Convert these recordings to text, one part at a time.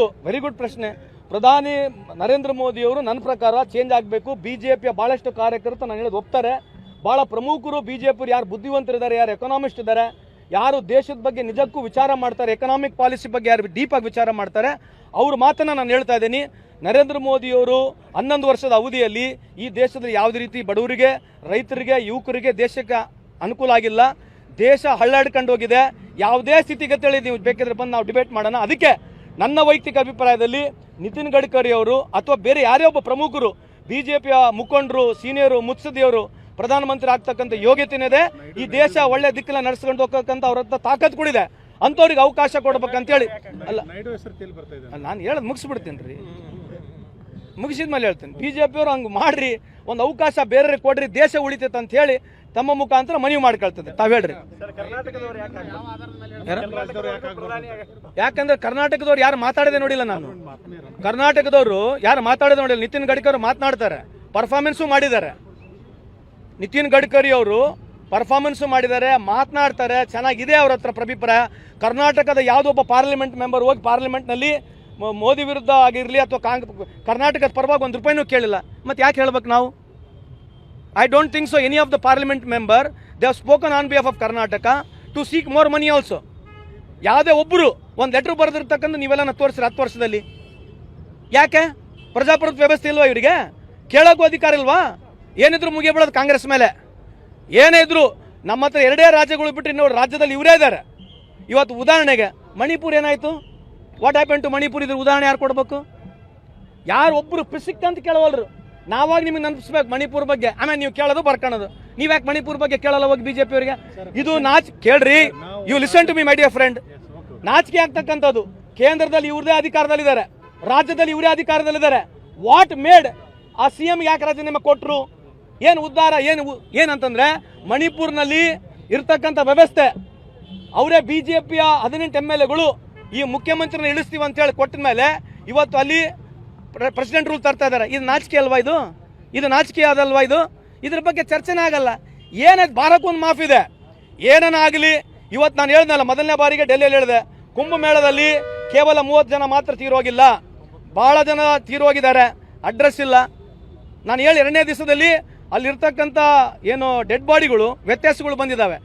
ಹೌದು very good ಪ್ರಶ್ನೆ. ಪ್ರಧಾನಿ ನರೇಂದ್ರ ಮೋದಿಯವರು ನನ್ನ ಪ್ರಕಾರ ಚೇಂಜ್ ಆಗಬೇಕು. ಬಿ ಜೆ ಪಿಯ ಭಾಳಷ್ಟು ಕಾರ್ಯಕರ್ತರು ನಾನು ಹೇಳೋದು ಒಪ್ತಾರೆ. ಭಾಳ ಪ್ರಮುಖರು ಬಿ ಜೆ ಬುದ್ಧಿವಂತರು ಯಾರು ಬುದ್ಧಿವಂತರಿದ್ದಾರೆ, ಯಾರು ಎಕನಾಮಿಸ್ಟ್ ಇದ್ದಾರೆ, ಯಾರು ದೇಶದ ಬಗ್ಗೆ ನಿಜಕ್ಕೂ ವಿಚಾರ ಮಾಡ್ತಾರೆ ಎಕನಾಮಿಕ್ ಪಾಲಿಸಿ ಬಗ್ಗೆ ಯಾರು ಡೀಪಾಗಿ ವಿಚಾರ ಮಾಡ್ತಾರೆ, ಅವ್ರ ಮಾತನ್ನು ನಾನು ಹೇಳ್ತಾ ಇದ್ದೀನಿ. ನರೇಂದ್ರ ಮೋದಿಯವರು ಹನ್ನೊಂದು ವರ್ಷದ ಅವಧಿಯಲ್ಲಿ ಈ ದೇಶದಲ್ಲಿ ಯಾವುದೇ ರೀತಿ ಬಡವರಿಗೆ, ರೈತರಿಗೆ, ಯುವಕರಿಗೆ ದೇಶಕ್ಕೆ ಅನುಕೂಲ ಆಗಿಲ್ಲ. ದೇಶ ಹಳ್ಳಾಡ್ಕೊಂಡು ಹೋಗಿದೆ. ಯಾವುದೇ ಸ್ಥಿತಿಗತಿಯಲ್ಲಿ ನೀವು ಬೇಕಿದ್ರೆ ಬಂದು ನಾವು ಡಿಬೇಟ್ ಮಾಡೋಣ. ಅದಕ್ಕೆ ನನ್ನ ವೈಯಕ್ತಿಕ ಅಭಿಪ್ರಾಯದಲ್ಲಿ ನಿತಿನ್ ಗಡ್ಕರಿ ಅವರು ಅಥವಾ ಬೇರೆ ಯಾರೇ ಒಬ್ಬ ಪ್ರಮುಖರು, ಬಿಜೆಪಿಯ ಮುಖಂಡರು, ಸೀನಿಯರು ಮುತ್ಸದಿಯವರು ಪ್ರಧಾನಮಂತ್ರಿ ಆಗ್ತಕ್ಕಂಥ ಯೋಗ್ಯತೆನೇ ಇದೆ. ಈ ದೇಶ ಒಳ್ಳೆ ದಿಕ್ಕನ್ನ ನಡೆಸ್ಕೊಂಡು ಹೋಗ್ತಕ್ಕಂಥ ಅವ್ರ ಹತ್ರ ತಾಕತ್ ಕೂಡಿದೆ ಅಂಥವ್ರಿಗೆ ಅವಕಾಶ ಕೊಡ್ಬೇಕಂತೇಳಿ ಅಲ್ಲ, ನಾನು ಹೇಳೋದು ಮುಗಿಸ್ಬಿಡ್ತೀನಿ ರೀ ಮುಗಿಸಿದ ಮೇಲೆ ಹೇಳ್ತೀನಿ. ಬಿ ಜೆ ಪಿಯವರು ಹಂಗೆ ಮಾಡ್ರಿ, ಒಂದು ಅವಕಾಶ ಬೇರೆಯವ್ರಿಗೆ ಕೊಡ್ರಿ, ದೇಶ ಉಳಿತೈತೆ ಅಂತ ಹೇಳಿ ತಮ್ಮ ಮುಖಾಂತರ ಮನವಿ ಮಾಡ್ಕೊಳ್ತದೆ. ತಾವ್ ಹೇಳ್ರಿ? ಯಾಕಂದ್ರೆ ಕರ್ನಾಟಕದವ್ರು ಯಾರು ಮಾತಾಡದೆ ನೋಡಿಲ್ಲ ನಾನು. ಕರ್ನಾಟಕದವರು ಯಾರು ಮಾತಾಡದೆ ನೋಡಿಲ್ಲ. ನಿತಿನ್ ಗಡ್ಕರಿ ಅವ್ರು ಮಾತನಾಡ್ತಾರೆ. ಪರ್ಫಾರ್ಮೆನ್ಸು ಮಾಡಿದ್ದಾರೆ. ನಿತಿನ್ ಗಡ್ಕರಿ ಅವರು ಪರ್ಫಾರ್ಮೆನ್ಸು ಮಾಡಿದ್ದಾರೆ ಮಾತನಾಡ್ತಾರೆ ಚೆನ್ನಾಗಿದೆ ಅವ್ರ ಹತ್ರ ಪ್ರಭಿಪ್ರಾಯ ಕರ್ನಾಟಕದ ಯಾವುದೊಬ್ಬ ಪಾರ್ಲಿಮೆಂಟ್ ಮೆಂಬರ್ ಹೋಗಿ ಪಾರ್ಲಿಮೆಂಟ್ನಲ್ಲಿ ಮೋದಿ ವಿರುದ್ಧ ಆಗಿರಲಿ ಅಥವಾ ಕಾಂಗ್ ಕರ್ನಾಟಕದ ಪರವಾಗಿ ಒಂದು ರೂಪಾಯಿನೂ ಕೇಳಿಲ್ಲ. ಮತ್ತೆ ಯಾಕೆ ಹೇಳ್ಬೇಕು ನಾವು? I don't think so any of the parliament member they have spoken on behalf of Karnataka to seek more money also ಯಾವುದೇ ಒಬ್ಬರು ಒಂದು ಲೆಟ್ರ್ ಬರೆದಿರ್ತಕ್ಕಂಥ ನೀವೆಲ್ಲ ತೋರಿಸ್ರಿ ಹತ್ತು ವರ್ಷದಲ್ಲಿ. ಯಾಕೆ? ಪ್ರಜಾಪ್ರಭುತ್ವ ವ್ಯವಸ್ಥೆ ಇಲ್ವಾ ಇವರಿಗೆ? ಕೇಳೋಕ್ಕೂ ಅಧಿಕಾರ ಇಲ್ವಾ? ಏನಿದ್ರು ಮುಗಿಯಬೀಳೋದು ಕಾಂಗ್ರೆಸ್ ಮೇಲೆ. ಏನೇ ಇದ್ರು ನಮ್ಮ ಹತ್ರ ಎರಡೇ ರಾಜ್ಯಗಳು ಬಿಟ್ಟು ನೋಡಿ ರಾಜ್ಯದಲ್ಲಿ ಇವರೇ ಇದ್ದಾರೆ ಇವತ್ತು ಉದಾಹರಣೆಗೆ ಮಣಿಪುರ್ ಏನಾಯಿತು? What happen to Manipur? ಇದ್ರ ಉದಾಹರಣೆ ಯಾರು ಕೊಡಬೇಕು? ಯಾರು ಒಬ್ಬರು ಪಿಸಿಕ್ ಅಂತ ಕೇಳವಲ್ರು. ನಾವಾಗ ನಿಮಗೆ ನೆನಪಿಸ್ಬೇಕು ಮಣಿಪುರ ಬಗ್ಗೆ. ಆಮೇಲೆ ನೀವು ಕೇಳೋದು ಬರ್ಕೊಳ್ಳೋದು ನೀವು ಯಾಕೆ ಮಣಿಪುರ್ ಬಗ್ಗೆ ಕೇಳಲ್ಲ ಹೋಗಿ ಬಿಜೆಪಿ ಅವರಿಗೆ? ಇದು ನಾಚ್, ಕೇಳ್ರಿ. You listen to me my dear friend ನಾಚಿಕೆ ಆಗ್ತಕ್ಕಂಥದ್ದು, ಕೇಂದ್ರದಲ್ಲಿ ಇವ್ರದೇ ಅಧಿಕಾರದಲ್ಲಿದ್ದಾರೆ. ರಾಜ್ಯದಲ್ಲಿ ಇವರೇ ಅಧಿಕಾರದಲ್ಲಿದ್ದಾರೆ. What made a C M ಯಾಕೆ ರಾಜೀನಾಮೆ ಕೊಟ್ಟರು ಏನು ಉದ್ಧಾರ, ಏನು ಏನಂತಂದ್ರೆ, ಮಣಿಪುರ್ನಲ್ಲಿ ಇರ್ತಕ್ಕಂಥ ವ್ಯವಸ್ಥೆ. ಅವರೇ ಬಿ ಜೆ ಪಿಯ ಹದಿನೆಂಟು ಎಂ ಎಲ್ ಎಗಳು ಈ ಮುಖ್ಯಮಂತ್ರಿನ ಇಳಿಸ್ತೀವಿ ಅಂತ ಹೇಳಿ ಕೊಟ್ಟ ಮೇಲೆ ಇವತ್ತು ಅಲ್ಲಿ ಪ್ರೆಸಿಡೆಂಟ್ ರೂಲ್ ತರ್ತಾ ಇದ್ದಾರೆ. ಇದು ನಾಚಿಕೆ ಅಲ್ವಾ ಇದು? ಇದು ನಾಚಿಕೆ ಅದಲ್ವಾ ಇದು? ಇದ್ರ ಬಗ್ಗೆ ಚರ್ಚೆನೇ ಆಗಲ್ಲ. ಏನಾಯ್ತು ಭಾರಕ್ಕೊಂದು ಮಾಫ್ ಇದೆ. ಆಗಲಿ ಇವತ್ತು ನಾನು ಹೇಳ್ದಲ್ಲ ಮೊದಲನೇ ಬಾರಿಗೆ ಡೆಲ್ಲಿಯಲ್ಲಿ ಹೇಳಿದೆ, ಕುಂಭಮೇಳದಲ್ಲಿ ಕೇವಲ ಮೂವತ್ತು ಜನ ಮಾತ್ರ ತೀರೋಗಿಲ್ಲ. ಭಾಳ ಜನ ತೀರೋಗಿದ್ದಾರೆ. ಅಡ್ರೆಸ್ ಇಲ್ಲ. ನಾನು ಹೇಳಿ, ಎರಡನೇ ದಿವಸದಲ್ಲಿ ಅಲ್ಲಿರ್ತಕ್ಕಂಥ ಏನು ಡೆಡ್ ಬಾಡಿಗಳು ವ್ಯತ್ಯಾಸಗಳು ಬಂದಿದ್ದಾವೆ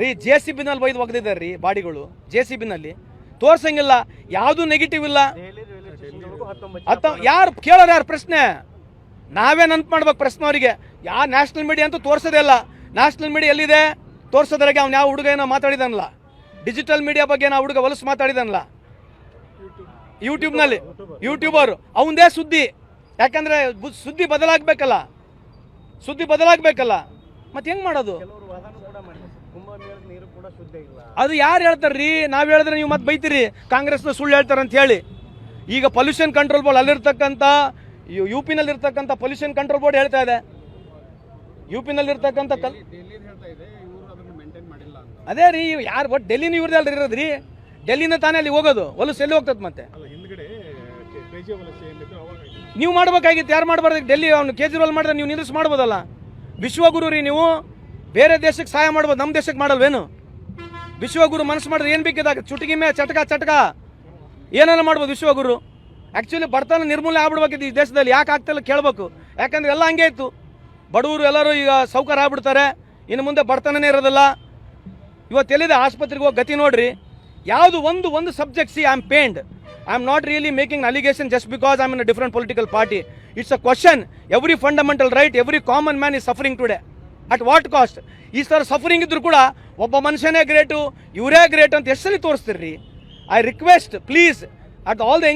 ರೀ ಜೆ ಸಿ ಬಿನಲ್ಲಿ ಒಯ್ದು ಒಗೆದಿದ್ದಾರೆ ರೀ ಬಾಡಿಗಳು ಜೆ ಸಿ ಬಿನಲ್ಲಿ ತೋರ್ಸಂಗಿಲ್ಲ. ಯಾವುದೂ ನೆಗೆಟಿವ್ ಇಲ್ಲ. ಅತ್ತ ಯಾರು ಕೇಳೋರು ಯಾರು ಪ್ರಶ್ನೆ? ನಾವೇ ನೆನ್ಪು ಮಾಡ್ಬೇಕು ಪ್ರಶ್ನೆ ಅವರಿಗೆ. ಯಾ ನ್ಯಾಷನಲ್ ಮೀಡಿಯಾ ಅಂತೂ ತೋರಿಸೋದೇ ಇಲ್ಲ. ನ್ಯಾಷನಲ್ ಮೀಡಿಯಾ ಎಲ್ಲಿದೆ? ತೋರಿಸೋದ್ರಾಗೆ ಅವ್ನು ಯಾವ ಹುಡುಗ ಏನೋ ಮಾತಾಡಿದನಲ್ಲ. ಡಿಜಿಟಲ್ ಮೀಡಿಯಾ ಬಗ್ಗೆ ನಾವು ಹುಡುಗ ಹೊಲಸು ಮಾತಾಡಿದನಲ್ಲ. ಯೂಟ್ಯೂಬ್ನಲ್ಲಿ. ಯೂಟ್ಯೂಬರ್. ಅವಂದೇ ಸುದ್ದಿ. ಯಾಕಂದರೆ ಸುದ್ದಿ ಬದಲಾಗಬೇಕಲ್ಲ. ಸುದ್ದಿ ಬದಲಾಗಬೇಕಲ್ಲ. ಮತ್ತೆ ಹೆಂಗೆ ಮಾಡೋದು? ಅದು ಯಾರು ಹೇಳ್ತಾರ್ರಿ? ನಾವು ಹೇಳಿದ್ರೆ ನೀವು ಮತ್ತೆ ಬೈತೀರಿ. ಕಾಂಗ್ರೆಸ್ನ ಸುಳ್ಳು ಹೇಳ್ತಾರೆ ಅಂತ ಹೇಳಿ. ಈಗ ಪೊಲ್ಯೂಷನ್ ಕಂಟ್ರೋಲ್ ಬೋರ್ಡ್ ಅಲ್ಲಿರ್ತಕ್ಕಂಥ, ಯು ಪಿನಲ್ಲಿರ್ತಕ್ಕಂಥ ಪೊಲ್ಯೂಷನ್ ಕಂಟ್ರೋಲ್ ಬೋರ್ಡ್ ಹೇಳ್ತಾ ಇದೆ. ಯು ಪಿನಲ್ಲಿರ್ತಕ್ಕಂಥ ಕಲ್ ಅದೇ ರೀ, ಯಾರು ಒಟ್ಟು ಡೆಲ್ಲಿನೂ ಇವ್ರದ್ದು ಅಲ್ರಿ ಇರೋದು ಡೆಲ್ಲಿನ ತಾನೇ ಅಲ್ಲಿ ಹೋಗೋದು. ಹೊಲಸು ಎಲ್ಲಿ ಹೋಗ್ತದೆ ಮತ್ತೆ? ನೀವು ಮಾಡ್ಬೇಕಾಗಿತ್ತು, ಯಾರು ಮಾಡಬಾರ್ದು? ಡೆಲ್ಲಿ ಅವನು ಕೇಜ್ರಿವಾಲ್ ಮಾಡಿದ್ರೆ ನೀವು ನಿಲ್ಲಿಸ್ ಮಾಡ್ಬೋದಲ್ಲ. ವಿಶ್ವಗುರು ರೀ ನೀವು. ಬೇರೆ ದೇಶಕ್ಕೆ ಸಹಾಯ ಮಾಡ್ಬೋದು ನಮ್ಮ ದೇಶಕ್ಕೆ ಮಾಡಲ್ವೇನು? ವಿಶ್ವಗುರು ಮನಸ್ಸು ಮಾಡಿದ್ರೆ ಏನು ಬೇಕಿದಾಗ ಚುಟುಕಿ ಮೇ ಚಟಕ ಚಟಕ. ಏನೇನು ಮಾಡ್ಬೋದು ವಿಶ್ವಗುರು? ಆ್ಯಕ್ಚುಲಿ ಬಡತನ ನಿರ್ಮೂಲನೆ ಆಗ್ಬಿಡ್ಬೇಕಿತ್ತು ಈ ದೇಶದಲ್ಲಿ. ಯಾಕೆ ಆಗ್ತಿಲ್ಲ ಕೇಳಬೇಕು. ಯಾಕಂದ್ರೆ ಎಲ್ಲ ಹಂಗೆ ಇತ್ತು. ಬಡವರು ಎಲ್ಲರೂ ಈಗ ಸೌಕರ್ಯ ಆಗ್ಬಿಡ್ತಾರೆ. ಇನ್ನು ಮುಂದೆ ಬಡತನನೇ ಇರೋದಿಲ್ಲ. ಇವತ್ತು ಎಲ್ಲಿದೆ? ಆಸ್ಪತ್ರೆಗೆ ಹೋಗಿ ಗತಿ ನೋಡ್ರಿ. ಯಾವುದು ಒಂದು ಒಂದು ಸಬ್ಜೆಕ್ಟ್ಸಿ I am pained I am not really making allegation just because I in different political party it's a question every fundamental right every common man is suffering today at what cost ಈ ಥರ suffering ಇದ್ರು ಕೂಡ ಒಬ್ಬ ಮನುಷ್ಯನೇ great ಇವರೇ great ಅಂತ ಎಷ್ಟಲ್ಲಿ ತೋರಿಸ್ತೀರಿ I request please at all the